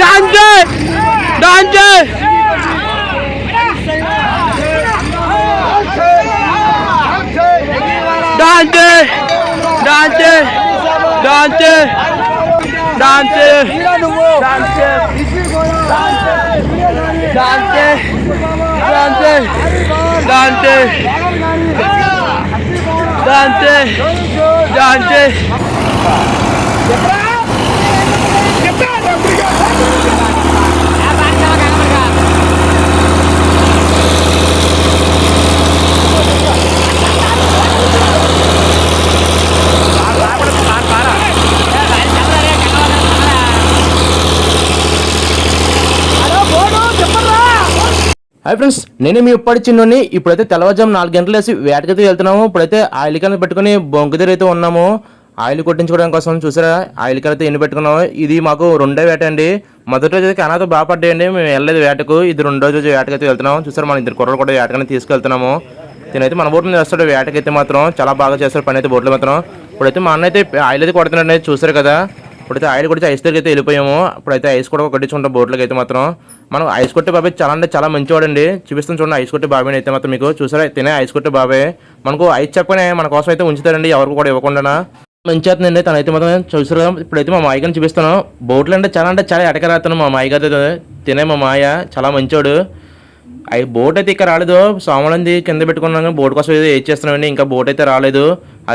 ডানজে ডানজে ডানজে ডানজে ডানজে ডানজে ডানজে ডানজে ডানজে ডানজে ডানজে ডানজে hi friends నేను మీ ఇప్పటి చిన్నోని ఇప్పుడైతే తెల్లవారుజాము నాలుగు గంటలు వేసి వేటకైతే వెళ్తున్నాము. ఇప్పుడైతే ఆయిల్ కన్ను పెట్టుకుని బొంకు దగ్గర అయితే ఉన్నాము. ఆయిల్ కొట్టించుకోవడం కోసం చూసారా? ఆయిల్ క్యాన్ అయితే ఎన్ని పెట్టుకున్నాము. ఇది మాకు రెండో వేట అండి. మొదటి రోజు అయితే కనాతో బాగా పడ్డాయండి. మేము వెళ్ళలేదు వేటకు. ఇది రెండో రోజు వేటకైతే వెళ్తున్నాము. చూసారా మన ఇద్దరు కుర్రలు కూడా వేటకనే తీసుకెళ్తున్నాము. తినైతే మన బోట్లో చేస్తాడు వేటకైతే మాత్రం. చాలా బాగా చేస్తాడు పని అయితే బోట్లో మాత్రం. ఇప్పుడైతే మా అన్న అయితే ఆయిల్ అయితే కొడుతున్నాడు. చూసారు కదా? ఇప్పుడైతే ఆయిల్ కొట్టి ఐస్ దగ్గరికి అయితే వెళ్ళిపోయాము. ఇప్పుడైతే ఐస్ కూడా కొట్టించుకుంటాం బోట్లకి అయితే మాత్రం. మనం ఐస్ కొట్టే బాబాయ్ చాలా అంటే చాలా మంచివాడండి. చూపిస్తాను చూడండి ఐస్ కొట్టే బాబాయ్ అయితే మాత్రం మీకు. చూసారా? తినే ఐస్ కొట్టే బాబాయ్ మనకు ఐస్ చెప్పనే మన కోసం అయితే ఉంచుతారండి. ఎవరికి కూడా ఇవ్వకుండా మంచి తనైతే మాత్రం చూసారు కదా. ఇప్పుడైతే మా మాయగారిని చూపిస్తాను. బోట్లు అంటే చాలా అంటే చాలా ఎటకరాస్తాను మా మాయ తినే మా మాయ చాలా మంచోడు అవి బోట్ అయితే ఇక్కడ రాలేదు. సోమలంది కింద పెట్టుకున్నాము బోట్ కోసం ఏదో ఏది చేస్తున్నామండి. ఇంకా బోట్ అయితే రాలేదు.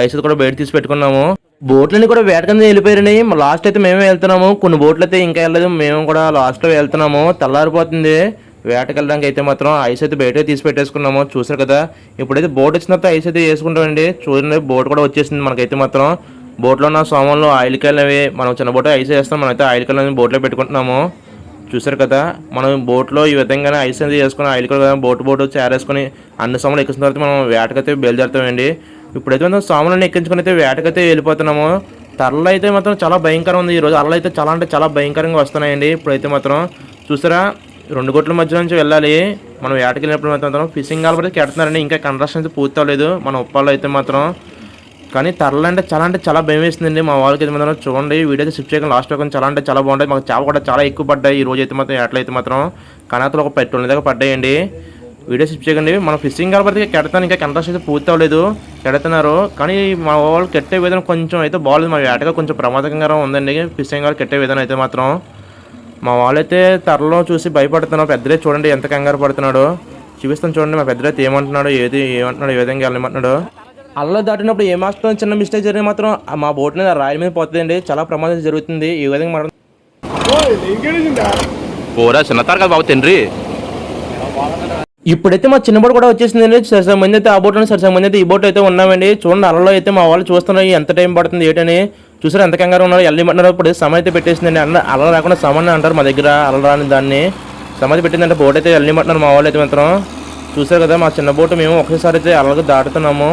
ఐస్ కూడా బయట తీసి పెట్టుకున్నాము. బోట్లన్నీ కూడా వేట కింద లాస్ట్ అయితే మేమే వెళ్తున్నాము. కొన్ని బోట్లు అయితే ఇంకా వెళ్ళలేదు. మేము కూడా లాస్ట్లో వెళ్తున్నాము. తెల్లారిపోతుంది. వేటకి వెళ్ళడానికి అయితే మాత్రం ఐస్ అయితే బయట తీసి పెట్టేసుకున్నాము. చూసారు కదా? ఇప్పుడైతే బోట్ వచ్చిన తర్వాత ఐస్ అయితే వేసుకుంటామండి. చూడండి బోట్ కూడా వచ్చేసింది మనకైతే మాత్రం. బోట్లో ఉన్న సోమంలో ఆయిల్ కాయలు అవి మనం చిన్న బోట్ ఐస్ వేస్తాం. మనం అయితే ఆయిల్ కాయలు బోట్లో పెట్టుకుంటున్నాము. చూసారు కదా? మనం బోట్లో ఈ విధంగానే ఐస్ అనేది వేసుకుని ఆయిల్ కూడా బోట్ బోట్ చేరేసుకుని అన్ని సోమలు ఎక్కిన తర్వాత మనం వేటకైతే బయలుదేరుతామండి. ఇప్పుడైతే మనం సోమలను ఎక్కించుకుని అయితే వేటకైతే వెళ్ళిపోతున్నాము. తరలు అయితే మాత్రం చాలా భయంకరంగా ఉంది. ఈరోజు అలలు అయితే చాలా అంటే చాలా భయంకరంగా వస్తున్నాయండి. ఇప్పుడైతే మాత్రం చూసారా? రెండు గొట్ల మధ్య నుంచి వెళ్ళాలి. మనం వేటకి వెళ్ళినప్పుడు మాత్రం ఫిషింగ్ కాబట్టి కెడుతున్నారండి. ఇంకా కన్స్ట్రక్షన్ అయితే పూర్తి అవ్వలేదు. మన ఉప్పాల్లో అయితే మాత్రం. కానీ తరలు అంటే చాలా అంటే చాలా భయం వేస్తుందండి మా వాళ్ళకి అయితే మాత్రం చూడండి. వీడియో అయితే షిఫ్ట్ చేయడం లాస్ట్ వరకు చాలా అంటే చాలా బాగుంటాయి. మాకు చేప కూడా చాలా ఎక్కువ పడ్డాయి. ఈ రోజు అయితే మాత్రం ఎట్లయితే మాత్రం. కనాతలు ఒక పెట్రోల్ దాకా పడ్డాయండి. వీడియో షిఫ్ట్ చేయకండి. మనం ఫిషింగ్ కాబట్టి కెడతాను. ఇంకా కంట్రాస్ట్ అయితే పూర్తి అవ్వలేదు. కెడుతున్నారు. కానీ మా వాళ్ళు కెట్టే విధానం కొంచెం అయితే బాగాలేదు మా వేటగా కొంచెం ప్రమాదకరంగా ఉందండి. ఫిషింగ్ వాళ్ళు కెట్టే విధానం అయితే మాత్రం. మా వాళ్ళైతే తరలో చూసి భయపడుతున్నాడు. పెద్దలే చూడండి ఎంత కంగారు పడుతున్నాడో. చూపిస్తాను చూడండి. మా పెద్దలైతే ఏమంటున్నాడు ఏది ఏమంటున్నాడు ఏ విధంగా వెళ్ళమంటున్నాడు. అల్ల దాటినప్పుడు ఏ మాత్రం చిన్న మిస్టేక్ జరిగిన మాత్రం మా బోట్ మీద రాయి మీద పోతుందండి. చాలా ప్రమాదం జరుగుతుంది. ఈ విధంగా మనం పోరా చిన్నతారు కదా బాబు తండ్రి ఇప్పుడైతే మా చిన్న బోట్ కూడా వచ్చేసిందండి. సరిసగ మంది అయితే ఆ బోట్ అని మంది అయితే ఈ బోట్ అయితే ఉన్నామండి. చూడండి అలలో అయితే మా వాళ్ళు చూస్తున్నారు. ఎంత టైం పడుతుంది ఏంటని చూసారు? ఎంత కంగారు ఉన్నారు. వెళ్ళమంటున్నారు ఇప్పుడు సమ అయితే పెట్టేసిందండి. అన్న అల రాకుండా సమన్ అంటారు మా దగ్గర. అలరాని దాన్ని సమ పెట్టిందంటే బోట్ అయితే వెళ్ళమంటున్నారు మా వాళ్ళు అయితే మాత్రం. చూసారు కదా మా చిన్న బోట్ మేము ఒకసారి అయితే అలాగే దాటుతున్నాము.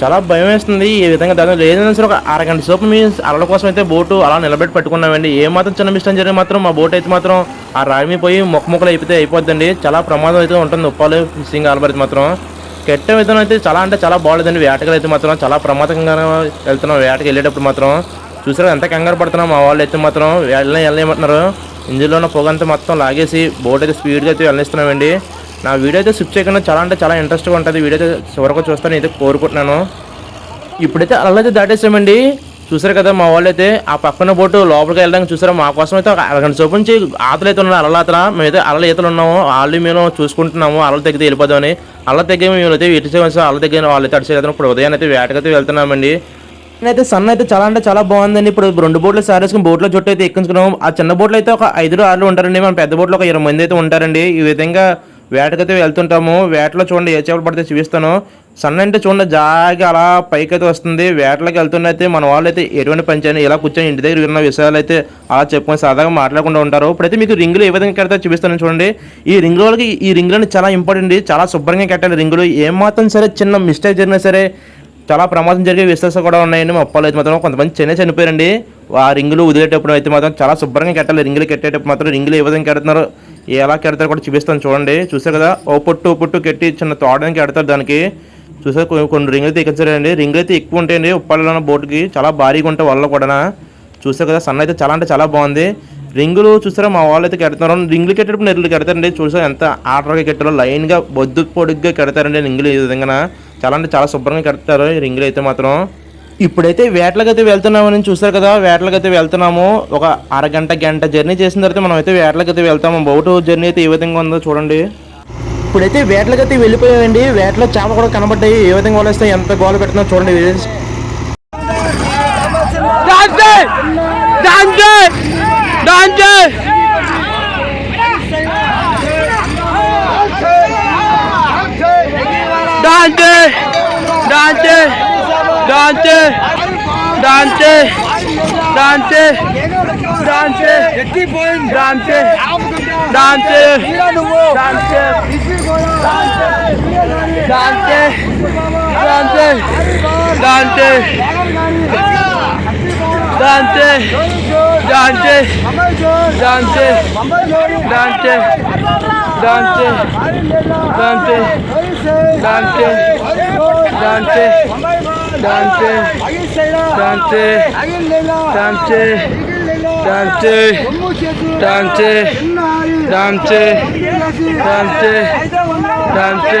చాలా భయం వేస్తుంది. ఈ విధంగా దాని లేదన్నా సరే ఒక అరగంట సేపు మీ అలల కోసం అయితే బోటు అలా నిలబెట్టి పట్టుకున్నామండి. ఏ మాత్రం చిన్న మిస్టేక్ జరిగిన మాత్రం మా బోట్ అయితే మాత్రం ఆ రాయి పోయి మొక్క మొక్కలు అయిపోతే అయిపోద్దండి. చాలా ప్రమాదం అయితే ఉంటుంది. ఉప్పాలు ఫిషింగ్ ఆల్బర్ మాత్రం. కెట్ట విధానం అయితే చాలా అంటే చాలా బాగాలేదండి వేటకలు అయితే మాత్రం చాలా ప్రమాదకంగా వెళ్తున్నాం. వేటకి వెళ్ళేటప్పుడు మాత్రం చూసారా ఎంత కంగారు పడుతున్నాం. మా వాళ్ళు అయితే మాత్రం వెళ్ళని వెళ్ళేయమంటున్నారు ఇందులో ఉన్న పొగ అంతా మొత్తం లాగేసి బోట్ అయితే స్పీడ్గా అయితే వెళ్ళిస్తున్నామండి నా వీడియో అయితే స్విచ్ చేయకుండా చాలా అంటే చాలా ఇంట్రెస్ట్గా ఉంటుంది. వీడియో అయితే చివరకు చూస్తాను అయితే కోరుకుంటున్నాను. ఇప్పుడైతే అలా అయితే దాటేసామండి. చూసారు కదా మా వాళ్ళు అయితే ఆ పక్కన బోటు లోపలికి వెళ్ళడానికి చూసారా? మా కోసం అయితే ఒక అరగంట సేపు నుంచి ఆతలు అయితే ఉన్నారు. అలల ఆతల మేమైతే అలల ఈతలు ఉన్నాము. వాళ్ళు మేము చూసుకుంటున్నాము. అలలు దగ్గర వెళ్ళిపోదామని. అలల దగ్గర మేము అయితే ఇటు సైడ్ అలల దగ్గర వాళ్ళు అయితే అటు ఇప్పుడు ఉదయం అయితే వేటకైతే వెళ్తున్నామండి. అయితే సన్ అయితే చాలా అంటే చాలా బాగుందండి. ఇప్పుడు రెండు బోట్లు సారేసుకుని బోట్లో చుట్టూ అయితే ఎక్కించుకున్నాం ఆ చిన్న బోట్లు అయితే ఒక ఐదు ఆరులు ఉంటారండి. మన పెద్ద బోట్లో ఒక ఇరవై మంది అయితే ఉంటారండి. ఈ విధంగా వేటకైతే వెళ్తుంటాము. వేటలో చూడండి ఏ చేపలు పడితే చూపిస్తాను. సన్నంటే చూడండి జాగా అలా పైకి అయితే వస్తుంది. వేటలోకి వెళ్తున్నైతే మన వాళ్ళు అయితే ఎటువంటి పని చేయని ఇలా కూర్చొని ఇంటి దగ్గర ఉన్న విషయాలు అయితే అలా చెప్పుకొని సాదాగా మాట్లాడకుండా ఉంటారు. ఇప్పుడైతే మీకు రింగులు ఏ విధంగా కడితే చూపిస్తాను చూడండి. ఈ రింగుల వాళ్ళకి ఈ రింగులని చాలా ఇంపార్టెంట్. చాలా శుభ్రంగా కట్టాలి రింగులు. ఏమాత్రం సరే చిన్న మిస్టేక్ జరిగినా సరే చాలా ప్రమాదం జరిగే విశ్వాసాలు కూడా ఉన్నాయండి. మా అప్పాలు అయితే మాత్రం కొంతమంది చిన్న చనిపోయారండి. ఆ రింగులు వదిలేటప్పుడు అయితే మాత్రం చాలా శుభ్రంగా కట్టాలి. రింగులు కట్టేటప్పుడు మాత్రం రింగులు ఏ విధంగా కడుతున్నారు? ఎలా కెడతారు కూడా చూపిస్తాను చూడండి. చూసారు కదా? ఓ పొట్టు ఓ పొట్టు కట్టి చిన్న తోడడానికి కడతారు దానికి. చూసారు కొన్ని రింగులు అయితే ఎక్కించారండి రింగులు అయితే ఎక్కువ ఉంటాయండి. ఉప్పాలలో ఉన్న బోటుకి చాలా భారీగా ఉంటాయి వల్ల కూడా చూసారు కదా? సన్ అయితే చాలా అంటే చాలా బాగుంది. రింగులు చూసారా? మా వాళ్ళు అయితే కడతారు. రింగులు కెట్టేటప్పుడు నెర్లు కడతారండి. చూసారు ఎంత ఆర్డర్గా కెట్టారో. లైన్గా బొద్దు పొడుగ్గా కడతారండి రింగులు ఈ విధంగా చాలా అంటే చాలా శుభ్రంగా కడతారు ఈ రింగులు అయితే మాత్రం. ఇప్పుడైతే వేటలకైతే వెళ్తున్నామని చూసారు కదా వేటలకైతే వెళ్తున్నాము. ఒక అరగంట గంట జర్నీ చేసిన తర్వాత మనం అయితే వేటలకైతే వెళ్తాము. బౌటు జర్నీ అయితే ఏ విధంగా ఉందో చూడండి. ఇప్పుడైతే వేటలకైతే వెళ్ళిపోయామండి. వేటలో చేప కూడా కనబడ్డాయి. ఏ విధంగా వలేస్తాయి ఎంత గోల పెడుతున్నా చూడండి. Dante! Dante! Dante! डांचे डांचे डांचे डांचे डांचे डांचे डांचे डांचे डांचे डांचे डांचे डांचे डांचे डांचे डांचे डांचे डांचे डांचे টানছে টানছে টানছে টানছে টানছে টানছে টানছে টানছে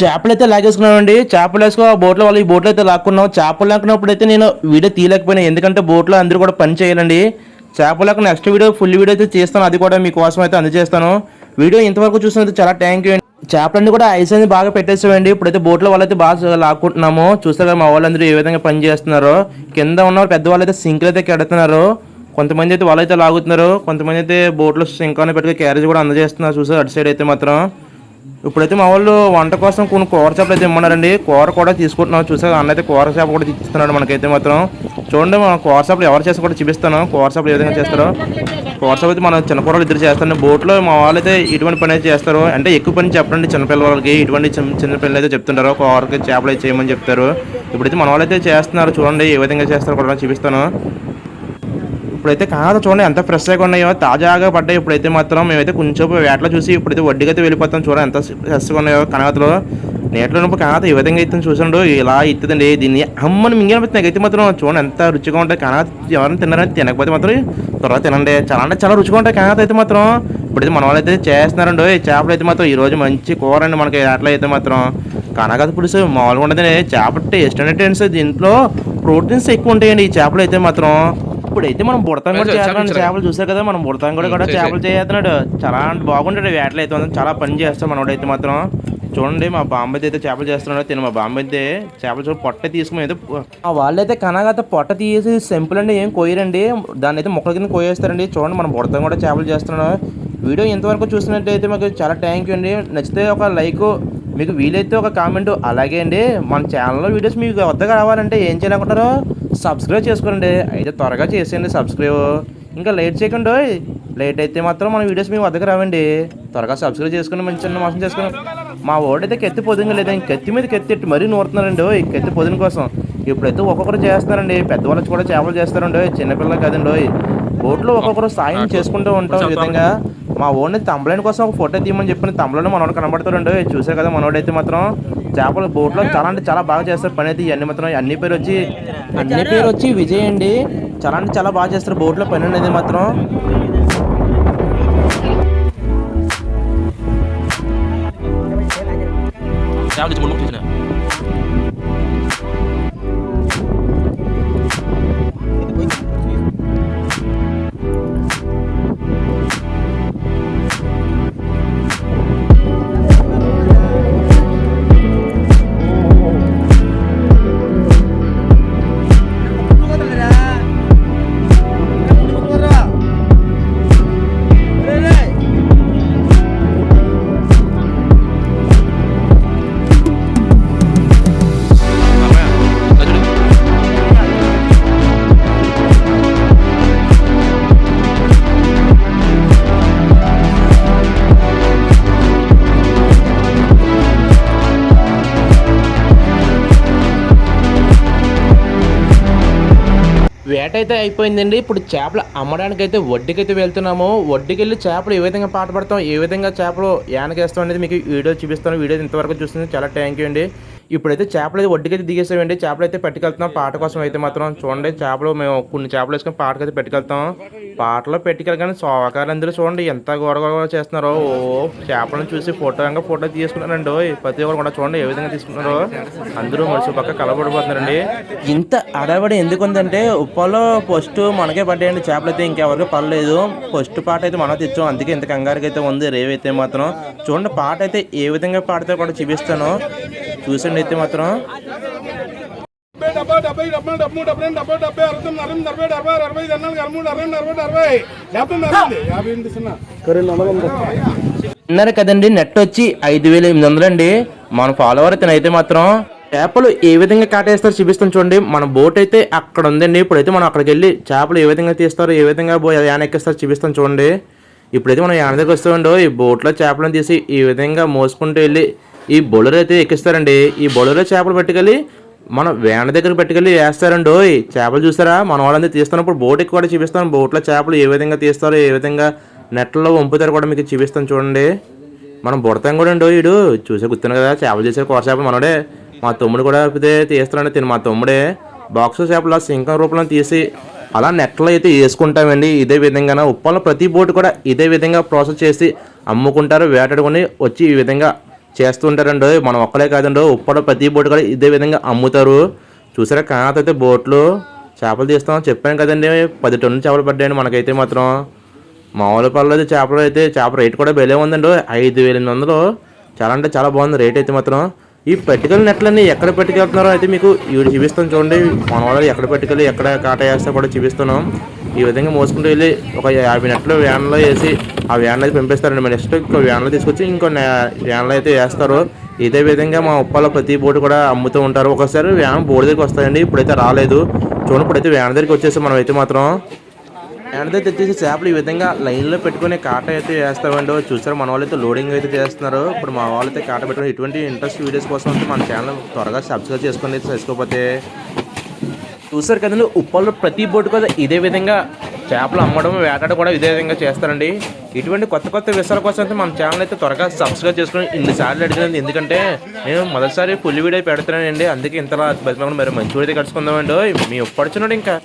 చేపలు అయితే లాగేసుకున్నామండి. చేపలు వేసుకో ఆ బోట్లో వాళ్ళు ఈ బోట్లో అయితే లాక్కున్నాం. చేపలు లాక్కున్నప్పుడు అయితే నేను వీడియో తీయలేకపోయినా. ఎందుకంటే బోట్లో అందరూ కూడా పని చేయాలండి. చేపలు నెక్స్ట్ వీడియో ఫుల్ వీడియో అయితే చేస్తాను. అది కూడా మీకోసం అయితే అందజేస్తాను. వీడియో ఇంతవరకు చూసినందుకు చాలా థ్యాంక్ యూ చేపలన్నీ కూడా ఐస్ అనేది బాగా పెట్టేసామండి. ఇప్పుడైతే బోట్లో వాళ్ళైతే బాగా లాక్కుంటున్నాము. చూస్తారు మా వాళ్ళందరూ ఏ విధంగా పని చేస్తున్నారో. కింద ఉన్న పెద్దవాళ్ళు అయితే సింక్లు అయితే కెడుతున్నారు. కొంతమంది అయితే వాళ్ళైతే లాగుతున్నారు. కొంతమంది అయితే బోట్లో సింకాన్ని పెట్టుకుని క్యారేజ్ కూడా అందజేస్తున్నారు. చూసారు అటు సైడ్ అయితే మాత్రం. ఇప్పుడైతే మా వాళ్ళు వంట కోసం కొన్ని కూర చేపలు అయితే ఇమ్మన్నారండి. కూర కూడా తీసుకుంటున్నాం. చూసారు అన్న అయితే కూర చేప కూడా ఇస్తున్నాడు మనకైతే మాత్రం. చూడండి మనం కూర చేపలు ఎవరు చేసి కూడా చూపిస్తాను. కూర చేపలు ఏ విధంగా చేస్తారో. వాట్సాప్ అయితే మనం చిన్న ఇద్దరు చేస్తాను బోట్లో మా వాళ్ళు అయితే ఇటువంటి పని అయితే చేస్తారు. అంటే ఎక్కువ పని చెప్పండి చిన్నపిల్లలకి. ఇటువంటి చిన్న చిన్న పిల్లలు అయితే చెప్తుంటారు. ఒక వారికి చేపలు అయితే చేయమని చెప్తారు. ఇప్పుడైతే మన వాళ్ళు అయితే చేస్తున్నారు. చూడండి ఏ విధంగా చేస్తారో కూడా చూపిస్తాను. ఇప్పుడైతే కాదు చూడండి ఎంత ఫ్రెష్గా ఉన్నాయో తాజాగా పడ్డాయి. ఇప్పుడైతే మాత్రం మేమైతే కొంచెం వేటలో చూసి ఇప్పుడైతే వడ్డీకి అయితే వెళ్ళిపోతాం. చూడండి ఎంత ఫ్రెష్గా ఉన్నాయో కనగతలో నీటిలో ఉన్నప్పుడు కాదు ఈ విధంగా అయితే చూసండు ఇలా ఇస్తుందండి దీన్ని అమ్మని మింగినప్పుడు అయితే మాత్రం చూడండి ఎంత రుచిగా ఉంటాయి కనగత ఎవరైనా తిన్నారని తినకపోతే మాత్రం త్వరగా తినండి. చాలా అంటే చాలా రుచిగా ఉంటాయి కనగత అయితే మాత్రం. ఇప్పుడైతే మన వాళ్ళు అయితే చేస్తున్నారండి. ఈ చేపలు అయితే మాత్రం ఈ రోజు మంచి కూర అండి మనకి వేటలో అయితే మాత్రం. కనగత పులుసు మామూలుగా ఉండదండి. చేప టేస్ట్ అంటే దీంట్లో ప్రోటీన్స్ ఎక్కువ ఉంటాయండి ఈ చేపలు అయితే మాత్రం. ఇప్పుడైతే మనం బుడతాం కూడా చేస్తున్నాడు చేపలు చూసారు కదా మనం బుడతాం కూడా కూడా చేపలు చేస్తున్నాడు. చాలా బాగుంటాడు వేటలు అయితే చాలా పని చేస్తాం మనోడైతే మాత్రం. చూడండి మా బాంబైతే అయితే చేపలు చేస్తున్నాడు తిన మా బాంబైతే చేపలు చూడ పొట్ట తీసుకుని అయితే ఆ వాళ్ళైతే కనగత పొట్ట తీసి సింపుల్ అండి ఏం కోయరండి దాన్ని అయితే మొక్కల కింద కోయేస్తారండి చూడండి మనం బుడతం కూడా చేపలు చేస్తున్నాడు. వీడియో ఇంతవరకు చూసినట్టయితే మాకు చాలా థ్యాంక్ యూ అండి. నచ్చితే ఒక లైక్ మీకు వీలైతే ఒక కామెంట్ అలాగే అండి. మన ఛానల్లో వీడియోస్ మీకు వద్దగా రావాలంటే ఏం చేయాలనుకుంటారో సబ్స్క్రైబ్ చేసుకోండి. అయితే త్వరగా చేసేయండి సబ్స్క్రైబ్ ఇంకా లేట్ చేయకండి. లేట్ అయితే మాత్రం మన వీడియోస్ మీకు వద్దకు రావండి. త్వరగా సబ్స్క్రైబ్ చేసుకుని మంచి చిన్న మోసం చేసుకుని మా ఓడైతే కత్తి పొదింగా లేదా. ఇంక కత్తి మీద కత్తి ఎట్టి మరీ నూరుతున్నారండి. ఓయ్ కత్తి పొదిన కోసం. ఇప్పుడైతే ఒక్కొక్కరు చేస్తున్నారండి. పెద్దవాళ్ళు కూడా చేపలు చేస్తారండి. చిన్నపిల్లలు కదండి. బోట్లో ఒక్కొక్కరు సాయం చేసుకుంటూ ఉంటాం ఈ విధంగా. మా ఓడిని తమ్ములని కోసం ఒక ఫోటో తీయమని చెప్పిన తమ్ములను మనోడు కనబడతారండి చూసే కదా మనోడైతే మాత్రం. చేపల బోట్లో చాలా అంటే చాలా బాగా చేస్తారు పని అయితే. ఇవన్నీ మాత్రం అన్ని పేరు వచ్చి అన్ని పేరు వచ్చి విజయ్ అండి. చాలా అంటే చాలా బాగా చేస్తారు బోట్లో పని అనేది మాత్రం. Tahu di 的，真的 వేట అయితే అయిపోయిందండి. ఇప్పుడు చేపలు అమ్మడానికి అయితే వడ్డీకి అయితే వెళ్తున్నాము. వడ్డీకి వెళ్ళి చేపలు ఏ విధంగా పాట పడతాం ఏ విధంగా చేపలు యానకేస్తాం అనేది మీకు వీడియో చూపిస్తాను. వీడియో ఇంతవరకు చూస్తుంది చాలా థ్యాంక్ యూ అండి. ఇప్పుడైతే చేపలు అయితే వడ్డీకి అయితే దిగేసామండి. చేపలు అయితే పెట్టుకెళ్తున్నాం. పాట కోసం అయితే మాత్రం చూడండి. చేపలు మేము కొన్ని చేపలు వేసుకొని పాటకి అయితే పెట్టుకెళ్తాం. పాటలో పెట్టుకెళ్ళగానే సోకాలందరూ చూడండి ఎంత గొడవ గొడవ చేస్తున్నారో. ఓ చేపలను చూసి ఫోటో ఇంకా ఫోటో తీసుకున్నారండి ప్రతి ఒక్కరు కూడా చూడండి ఏ విధంగా తీసుకున్నారో అందరూ మనిషి పక్క కలబడిపోతున్నారండి. ఇంత అడబడి ఎందుకు ఉందంటే ఉప్పలో ఫస్ట్ మనకే పడ్డాయండి చేపలు అయితే ఇంకెవరికి పడలేదు. ఫస్ట్ పాట అయితే మనం తెచ్చాం. అందుకే ఇంత కంగారుగా అయితే ఉంది. రేవైతే మాత్రం చూడండి పాట అయితే ఏ విధంగా పాడితే కూడా చూపిస్తాను. చూసండి అయితే మాత్రం. డెబ్బై డెబ్బై డెబ్బై డెబ్బై డెబ్బై డెబ్బై అరవై అరవై డెబ్బై అరవై అరవై అరవై అరవై అరవై అరవై యాభై ఎనిమిది సున్నా విన్నారు కదండి నెట్ వచ్చి ఐదు వేల ఎనిమిది వందలు అండి. మన ఫాలోవర్ అయితే అయితే మాత్రం చేపలు ఏ విధంగా కాటేస్తారో చూపిస్తాం చూడండి. మన బోట్ అయితే అక్కడ ఉందండి. ఇప్పుడైతే మనం అక్కడికి వెళ్ళి చేపలు ఏ విధంగా తీస్తారో ఏ విధంగా యాన ఎక్కిస్తారో చూపిస్తాం చూడండి. ఇప్పుడైతే మనం యాన దగ్గర వస్తామండి. ఈ బోట్లో చేపలను తీసి ఈ విధంగా మోసుకుంటూ వెళ్ళి ఈ బొలరు అయితే ఎక్కిస్తారండి. ఈ బొలరు చేపలు పట్టుకెళ్ళి మనం వేణ దగ్గర పట్టుకెళ్ళి వేస్తారండి. ఓయ్ చేపలు చూసారా? మన వాళ్ళందరూ తీస్తున్నప్పుడు బోట్ ఎక్కువ కూడా చూపిస్తాను. బోట్లో చేపలు ఏ విధంగా తీస్తారో ఏ విధంగా నెట్లో వంపుతారో కూడా మీకు చూపిస్తాను చూడండి. మనం బుడతాం కూడా అండి వీడు. చూసే గుర్తున్నా కదా చేపలు చేసే కూర చేపలు మనోడే. మా తమ్ముడు కూడా అయితే తీస్తున్నాడు తిని మా తమ్ముడే. బాక్స్ చేపలు సింకం రూపంలో తీసి అలా నెట్లో అయితే వేసుకుంటామండి. ఇదే విధంగా ఉప్పల్లో ప్రతి బోటు కూడా ఇదే విధంగా ప్రాసెస్ చేసి అమ్ముకుంటారు వేటాడుకొని వచ్చి ఈ విధంగా చేస్తుంటారండి. మనం ఒక్కలే కాదండి ఉప్పడ ప్రతి బోటు కూడా ఇదే విధంగా అమ్ముతారు. చూసారా కాత అయితే బోట్లు చేపలు తీస్తాం చెప్పాను కదండి. పది టన్నులు చేపలు పడ్డాయండి మనకైతే మాత్రం. మామూలు పర్లేదు చేపలు అయితే చేప రేట్ కూడా బెలే ఉందండి. ఐదు వేల ఎనిమిది వందలు. చాలా అంటే చాలా బాగుంది రేట్ అయితే మాత్రం. ఈ పట్టుకెళ్ళి నెట్లన్నీ ఎక్కడ పెట్టుకెళ్తున్నారో అయితే మీకు ఇవి చూపిస్తాను చూడండి. మన వాళ్ళు ఎక్కడ పెట్టుకెళ్ళి ఎక్కడ కాట వేస్తా కూడా చూపిస్తున్నాం. ఈ విధంగా మోసుకుంటూ వెళ్ళి ఒక యాభై నెట్లు వ్యాన్లో వేసి ఆ వ్యాన్లో అయితే పంపిస్తారండి. మరి నెక్స్ట్ ఇంకో వ్యాన్లో తీసుకొచ్చి ఇంకో వ్యాన్లో అయితే వేస్తారు. ఇదే విధంగా మా ఉప్పాలో ప్రతి బోటు కూడా అమ్ముతూ ఉంటారు. ఒకసారి వ్యాన్ బోర్డు దగ్గరికి వస్తాయండి. ఇప్పుడైతే రాలేదు. చూడండి ఇప్పుడైతే వ్యాన్ దగ్గరికి వచ్చేసి మనం అయితే మాత్రం దగ్గర తెచ్చేసి చేపలు ఈ విధంగా లైన్లో పెట్టుకుని కాట అయితే వేస్తామండి. చూసారు మన వాళ్ళు అయితే లోడింగ్ అయితే చేస్తున్నారు. ఇప్పుడు మా వాళ్ళు అయితే కాట పెట్టుకుని ఇటువంటి ఇంట్రెస్ట్ వీడియోస్ కోసం అయితే మన ఛానల్ త్వరగా సబ్స్క్రైబ్ చేసుకోండి చేసుకోకపోతే చూసారు కదండి ఉప్పల్లో ప్రతి బోటు కూడా ఇదే విధంగా చేపలు అమ్మడం వేటాడ కూడా ఇదే విధంగా చేస్తారండి. ఇటువంటి కొత్త కొత్త విషయాల కోసం అయితే మన ఛానల్ అయితే త్వరగా సబ్స్క్రైబ్ చేసుకుని ఇన్నిసార్లు అడిగినది ఎందుకంటే నేను మొదటిసారి ఫుల్ వీడియో పెడుతున్నానండి. అందుకే ఇంతలా బతిమకుండా మరి మంచి వీడియో కలుసుకుందామండి. మీ ఉప్పడుచున్నాడు ఇంకా.